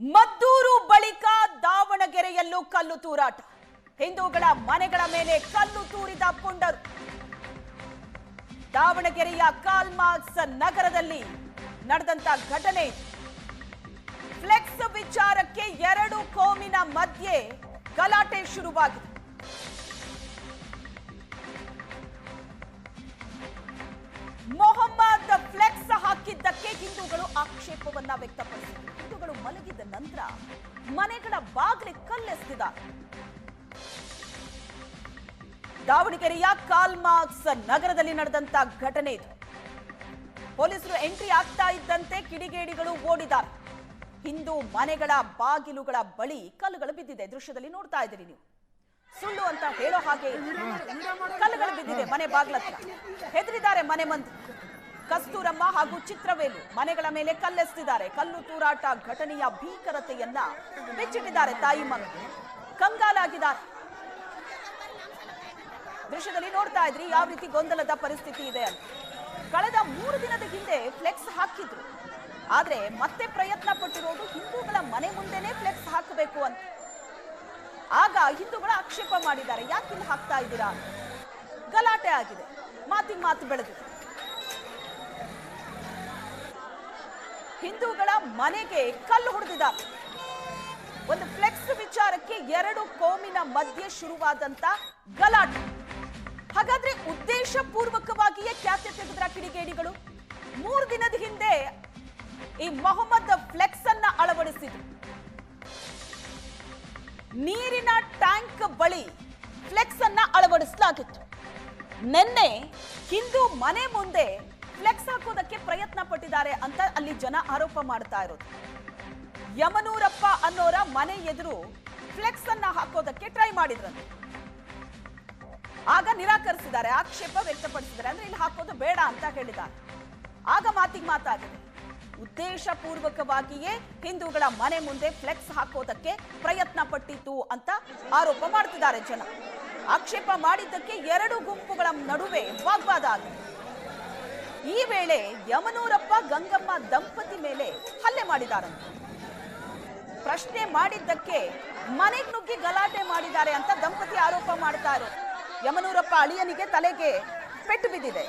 ಮದ್ದೂರು ಬಳಿಕ ದಾವಣಗೆರೆಯಲ್ಲೂ ಕಲ್ಲು ತೂರಾಟ. ಹಿಂದೂಗಳ ಮನೆಗಳ ಮೇಲೆ ಕಲ್ಲು ತೂರಿದ ಪುಂಡರು. ದಾವಣಗೆರೆಯ ಕಾಲ್ಮಾರ್ಕ್ಸ್ ನಗರದಲ್ಲಿ ನಡೆದಂತ ಘಟನೆ ಫ್ಲೆಕ್ಸ್ ವಿಚಾರಕ್ಕೆ ಎರಡು ಕೋಮಿನ ಮಧ್ಯೆ ಗಲಾಟೆ ಶುರುವಾಗಿದೆ. ಮೊಹಮ್ಮದ್ ಫ್ಲೆಕ್ಸ್ ಹಾಕಿದ್ದಕ್ಕೆ ಹಿಂದೂಗಳು ಆಕ್ಷೇಪವನ್ನ ವ್ಯಕ್ತಪಡಿಸಿದರು. ನಂತರ ಮನೆಗಳ ಬಾಗಿಲು ಕಲ್ಲೆಸೆದಿದ್ದಾರೆ. ದಾವಣಗೆರೆಯ ಕಾಲ್ಮಾರ್ಕ್ಸ್ ನಗರದಲ್ಲಿ ನಡೆದಂತ ಘಟನೆ ಇದು. ಪೊಲೀಸರು ಎಂಟ್ರಿ ಆಗ್ತಾ ಇದ್ದಂತೆ ಕಿಡಿಗೇಡಿಗಳು ಓಡಿದ್ದಾರೆ. ಹಿಂದೂ ಮನೆಗಳ ಬಾಗಿಲುಗಳ ಬಳಿ ಕಲ್ಲುಗಳು ಬಿದ್ದಿದೆ. ದೃಶ್ಯದಲ್ಲಿ ನೋಡ್ತಾ ಇದ್ದೀರಿ ನೀವು. ಸುಳ್ಳು ಅಂತ ಹೇಳೋ ಹಾಗೆ. ಕಲ್ಲುಗಳು ಬಿದ್ದಿದೆ ಮನೆ ಬಾಗಿಲತ್ತ ಹೆದರಿದ್ದಾರೆ ಮನೆ ಮಂದಿ. ಕಸ್ತೂರಮ್ಮ ಹಾಗೂ ಚಿತ್ರವೇಲು ಮನೆಗಳ ಮೇಲೆ ಕಲ್ಲೆಸೆದಿದ್ದಾರೆ. ಕಲ್ಲು ತೂರಾಟ ಘಟನೆಯ ಭೀಕರತೆಯನ್ನ ಬಿಚ್ಚಿಟ್ಟಿದ್ದಾರೆ ತಾಯಿ ಮಗು ಕಂಗಾಲಾಗಿದ್ದಾರೆ. ದೃಶ್ಯದಲ್ಲಿ ನೋಡ್ತಾ ಇದ್ರಿ, ಯಾವ ರೀತಿ ಗೊಂದಲದ ಪರಿಸ್ಥಿತಿ ಇದೆ ಅಂತ. ಕಳೆದ ಮೂರು ದಿನದ ಹಿಂದೆ ಫ್ಲೆಕ್ಸ್ ಹಾಕಿದ್ರು. ಆದ್ರೆ ಮತ್ತೆ ಪ್ರಯತ್ನ ಪಟ್ಟಿರೋದು ಹಿಂದೂಗಳ ಮನೆ ಮುಂದೆನೆ ಫ್ಲೆಕ್ಸ್ ಹಾಕಬೇಕು ಅಂತ. ಆಗ ಹಿಂದೂಗಳ ಆಕ್ಷೇಪ ಮಾಡಿದ್ದಾರೆ, ಯಾಕೆ ಇಲ್ಲಿ ಹಾಕ್ತಾ ಇದ್ದೀರಾ ಗಲಾಟೆ ಆಗಿದೆ ಮಾತಿಗೆ ಮಾತು ಬೆಳೆದಿದೆ. ಹಿಂದೂಗಳ ಮನೆಗೆ ಕಲ್ಲು ಹೊಡೆದಿದ್ದಾರೆ. ಒಂದು ಫ್ಲೆಕ್ಸ್ ವಿಚಾರಕ್ಕೆ ಎರಡು ಕೋಮಿನ ಮಧ್ಯೆ ಶುರುವಾದಂತ ಗಲಾಟೆ. ಹಾಗಾದ್ರೆ ಉದ್ದೇಶ ಪೂರ್ವಕವಾಗಿಯೇ ಖ್ಯಾತೆ ತೆಗೆದ್ರ ಕಿಡಿಗೇಡಿಗಳು? ಮೂರು ದಿನದ ಹಿಂದೆ ಈ ಮೊಹಮ್ಮದ್ ಫ್ಲೆಕ್ಸ್ ಅನ್ನ ಅಳವಡಿಸಿದ್ರು. ನೀರಿನ ಟ್ಯಾಂಕ್ ಬಳಿ ಫ್ಲೆಕ್ಸ್ ಅನ್ನ ಅಳವಡಿಸಲಾಗಿತ್ತು. ನಿನ್ನೆ ಹಿಂದೂ ಮನೆ ಮುಂದೆ ಫ್ಲೆಕ್ಸ್ ಹಾಕೋದಕ್ಕೆ ಪ್ರಯತ್ನ ಪಟ್ಟಿದ್ದಾರೆ ಅಂತ ಅಲ್ಲಿ ಜನ ಆರೋಪ ಮಾಡ್ತಾ ಇರೋದು. ಯಮನೂರಪ್ಪ ಅನ್ನೋರ ಮನೆ ಎದುರು ಫ್ಲೆಕ್ಸ್ ಅನ್ನ ಹಾಕೋದಕ್ಕೆ ಟ್ರೈ ಮಾಡಿದ್ರಂತೆ. ಆಗ ನಿರಾಕರಿಸಿದ್ದಾರೆ, ಆಕ್ಷೇಪ ವ್ಯಕ್ತಪಡಿಸಿದ್ದಾರೆ. ಅಂದ್ರೆ ಇಲ್ಲಿ ಹಾಕೋದು ಬೇಡ ಅಂತ ಹೇಳಿದ್ದಾರೆ. ಆಗ ಮಾತಿಗೆ ಮಾತಾಗಿದೆ. ಉದ್ದೇಶ ಪೂರ್ವಕವಾಗಿಯೇ ಹಿಂದೂಗಳ ಮನೆ ಮುಂದೆ ಫ್ಲೆಕ್ಸ್ ಹಾಕೋದಕ್ಕೆ ಪ್ರಯತ್ನ ಪಟ್ಟಿತ್ತು ಅಂತ ಆರೋಪ ಮಾಡ್ತಿದ್ದಾರೆ ಜನ. ಆಕ್ಷೇಪ ಮಾಡಿದ್ದಕ್ಕೆ ಎರಡು ಗುಂಪುಗಳ ನಡುವೆ ವಾಗ್ವಾದ ಆಗಿದೆ. ಈ ವೇಳೆ ಯಮನೂರಪ್ಪ, ಗಂಗಮ್ಮ, ದಂಪತಿ ಮೇಲೆ ಹಲ್ಲೆ ಮಾಡಿದ್ದಾರೆ. ಪ್ರಶ್ನೆ ಮಾಡಿದ್ದಕ್ಕೆ ಮನೆಗೆ ನುಗ್ಗಿ ಗಲಾಟೆ ಮಾಡಿದ್ದಾರೆ ಅಂತ ದಂಪತಿ ಆರೋಪ ಮಾಡ್ತಾ ಯಮನೂರಪ್ಪ ಅಳಿಯನಿಗೆ ತಲೆಗೆ ಪೆಟ್ಟು ಬಿದ್ದಿದೆ.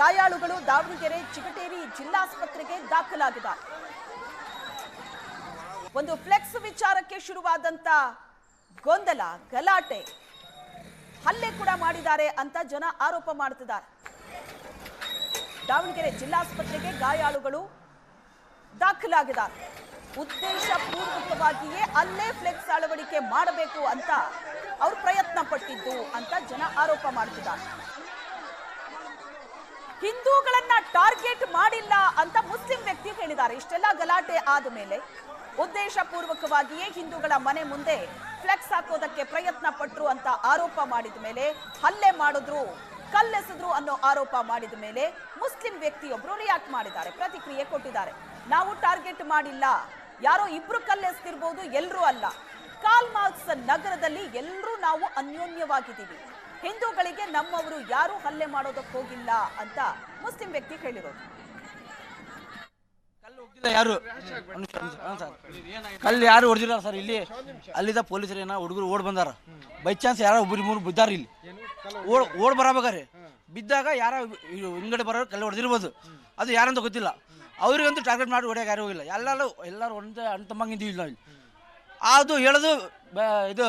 ಗಾಯಾಳುಗಳು ದಾವಣಗೆರೆ, ಚಿಗಟೇರಿ ಜಿಲ್ಲಾಸ್ಪತ್ರೆಗೆ ದಾಖಲಾಗಿದ್ದಾರೆ ಒಂದು ಫ್ಲೆಕ್ಸ್ ವಿಚಾರಕ್ಕೆ ಶುರುವಾದಂತ ಗೊಂದಲ, ಗಲಾಟೆ. ಹಲ್ಲೆ ಕೂಡ ಮಾಡಿದ್ದಾರೆ ಅಂತ ಜನ ಆರೋಪ ಮಾಡ್ತಿದ್ದಾರೆ. ದಾವಣಗೆರೆ ಜಿಲ್ಲಾಸ್ಪತ್ರೆಗೆ ಗಾಯಾಳುಗಳು ದಾಖಲಾಗಿದ್ದಾರೆ. ಉದ್ದೇಶ ಪೂರ್ವಕವಾಗಿಯೇ ಅಲ್ಲೇ ಫ್ಲೆಕ್ಸ್ ಅಳವಡಿಕೆ ಮಾಡಬೇಕು ಅಂತ ಅವರು ಪ್ರಯತ್ನ ಪಟ್ಟಿದ್ದು ಅಂತ ಜನ ಆರೋಪ ಮಾಡ್ತಿದ್ದಾರೆ. ಹಿಂದೂಗಳನ್ನ ಟಾರ್ಗೆಟ್ ಮಾಡಿಲ್ಲ ಅಂತ ಮುಸ್ಲಿಂ ವ್ಯಕ್ತಿ ಹೇಳಿದ್ದಾರೆ. ಇಷ್ಟೆಲ್ಲ ಗಲಾಟೆ ಆದ ಮೇಲೆ ಉದ್ದೇಶ ಪೂರ್ವಕವಾಗಿಯೇ ಹಿಂದೂಗಳ ಮನೆ ಮುಂದೆ ಫ್ಲೆಕ್ಸ್ ಹಾಕೋದಕ್ಕೆ ಪ್ರಯತ್ನ ಪಟ್ರು ಅಂತ ಆರೋಪ ಮಾಡಿದ ಮೇಲೆ ಹಲ್ಲೆ ಮಾಡಿದ್ರು ಕಲ್ಲೆಸೆದ್ರು ಅನ್ನೋ ಆರೋಪ ಮಾಡಿದ ಮೇಲೆ ಮುಸ್ಲಿಂ ವ್ಯಕ್ತಿಯೊಬ್ರು ರಿಯಾಕ್ಟ್ ಮಾಡಿದ್ದಾರೆ, ಪ್ರತಿಕ್ರಿಯೆ ಕೊಟ್ಟಿದ್ದಾರೆ. ನಾವು ಟಾರ್ಗೆಟ್ ಮಾಡಿಲ್ಲ. ಯಾರೋ ಇಬ್ರು ಕಲ್ಲೆಸ್ತಿರ್ಬೋದು ಎಲ್ಲರೂ ಅಲ್ಲ. ಕಾಲ್ ಮಾರ್ಕ್ಸ್ ನಗರದಲ್ಲಿ ಎಲ್ಲರೂ ನಾವು ಅನ್ಯೋನ್ಯವಾಗಿದ್ದೀವಿ. ಹಿಂದೂಗಳಿಗೆ ನಮ್ಮವರು ಯಾರು ಹಲ್ಲೆ ಮಾಡೋದಕ್ಕೆ ಹೋಗಿಲ್ಲ ಅಂತ ಮುಸ್ಲಿಂ ವ್ಯಕ್ತಿ ಹೇಳಿರೋದು. ಯಾರು? ಕಲ್ಲು ಯಾರು ಹೊಡೆದಿಲ್ಲ ಸರ್ ಇಲ್ಲಿ? ಅಲ್ಲಿದ್ದ ಪೊಲೀಸರು ಏನೋ ಹುಡುಗರು ಓಡ್ ಬಂದಾರ. ಬೈ ಚಾನ್ಸ್ ಯಾರೋ ಒಬ್ಬರು ಮೂರು ಬಿದ್ದಾರ ಇಲ್ಲಿ? ಓಡ್ ಓಡ್ ಬರಬೇಕಾರೆ ಬಿದ್ದಾಗ ಯಾರ ಹಿಂಗಡೆ ಬರೋ ಬರೋರು ಕಲ್ಲು ಹೊಡೆದಿರ್ಬೋದು. ಅದು ಯಾರಂತ ಗೊತ್ತಿಲ್ಲ. ಅವ್ರಿಗಂತೂ ಟಾರ್ಗೆಟ್ ಮಾಡಿ ಹೊಡೆಯಕ್ಕೆ ಯಾರು ಹೋಗಿಲ್ಲ ಎಲ್ಲರೂ ಎಲ್ಲರೂ ಒಂದೇ ಅಣ್ಣ ತಮ್ಮಂಗಿದ್ದೀವಿ ಇಲ್ಲಿ ನಾವು ಅದು ಹೇಳೋದು ಇದು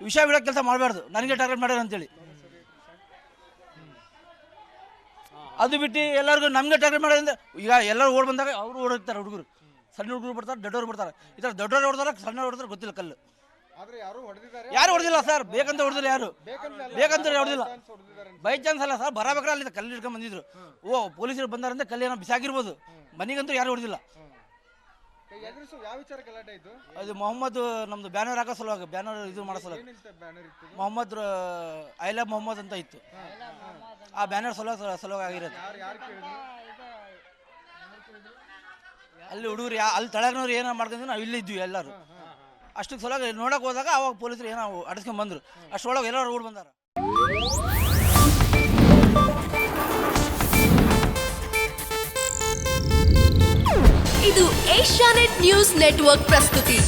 ವಿಷಯ ಬಿಡೋ ಕೆಲಸ ಮಾಡಬಾರ್ದು. ನನಗೆ ಟಾರ್ಗೆಟ್ ಮಾಡ್ಯಾರ ಅಂತೇಳಿ. ಅದು ಬಿಟ್ಟು ಎಲ್ಲರಿಗೂ ನಮಗೆ ಟಾರ್ಗೆಟ್ ಮಾಡೋದ್ರಿಂದ ಈಗ ಎಲ್ಲರೂ ಓಡ್ ಬಂದಾಗ ಅವರು ಓಡೋಗ್ತಾರೆ ಹುಡುಗರು. ಸಣ್ಣ ಹುಡುಗರು ಬರ್ತಾರೆ, ದೊಡ್ಡವರು ಬರ್ತಾರೆ. ಈ ಥರ ದೊಡ್ಡವರು ಹೊಡೆದಾರ ಸಣ್ಣ ಗೊತ್ತಿಲ್ಲ ಕಲ್ಲು. ಯಾರು ಹೊಡೆದಿಲ್ಲ ಸರ್? ಬೇಕಂತ ಹೊಡೆದಿಲ್ಲ ಯಾರು? ಬೇಕಂತ ಹೊಡೆದಿಲ್ಲ. ಬೈ ಚಾನ್ಸ್ ಅಲ್ಲ ಸರ್ ಬರಬೇಕಾದ್ರೆ ಅಲ್ಲಿ ಕಲ್ಲು ಹಿಡ್ಕೊಂಡ್ ಬಂದಿದ್ರು. ಓ ಪೊಲೀಸರು ಬಂದಾರಂತ ಕಲ್ಲಿ ಏನೋ ಬಿಸಾಕಿರ್ಬೋದು. ಮನೆಗಂತೂ ಯಾರು ಹೊಡೆದಿಲ್ಲ. ಅದು ಮೊಹಮ್ಮದ್ ನಮ್ದು ಬ್ಯಾನರ್ ಹಾಕೋ ಸಲುವಾಗಿ ಬ್ಯಾನರ್ ಇದು ಮಾಡೋ ಸಲುವಾಗಿ. ಮೊಹಮ್ಮದ್ ಐ ಲವ್ ಮೊಹಮ್ಮದ್ ಅಂತ ಇತ್ತು. ಆ ಬ್ಯಾನರ್ ಸಲುವಾಗ ಸಲುವಾಗಿ ಆಗಿರೋದು. ಅಲ್ಲಿ ಹುಡುಗರು ಅಲ್ಲಿ ತಳಗ್ನವ್ರು ಏನಾರು ಮಾಡ್ಕೊಂಡು ನಾವು ಇಲ್ಲಿದ್ವಿ ಎಲ್ಲರೂ. ಅಷ್ಟಕ್ಕೆ ಸಲುವಾಗಿ ನೋಡಕ್ ಹೋದಾಗ ಅವಾಗ ಪೊಲೀಸರು ಏನೋ ಅಡಿಸ್ಕೊಂಡು ಬಂದ್ರು. ಅಷ್ಟರೊಳಗೆ ಎಲ್ಲರೂ ಓಡ್ ಬಂದಾರ. ಇದು ಏಷ್ಯಾನೆಟ್ ನ್ಯೂಸ್ ನೆಟ್ವರ್ಕ್ ಪ್ರಸ್ತುತಿ.